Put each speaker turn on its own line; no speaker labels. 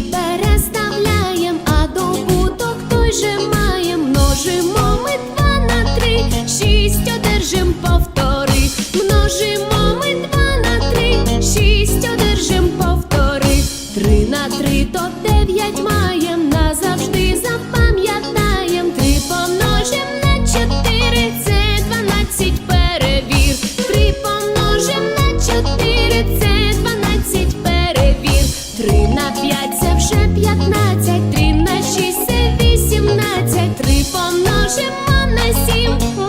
Переставляєм, а добуток той же маєм. Множимо ми два на три, шість одержим повтори. Множимо ми два на три, шість одержим повтори. Три на три то дев'ять маєм, Три на п'ять це вже п'ятнадцять, три на шість це вісімнадцять, три помножимо на сім.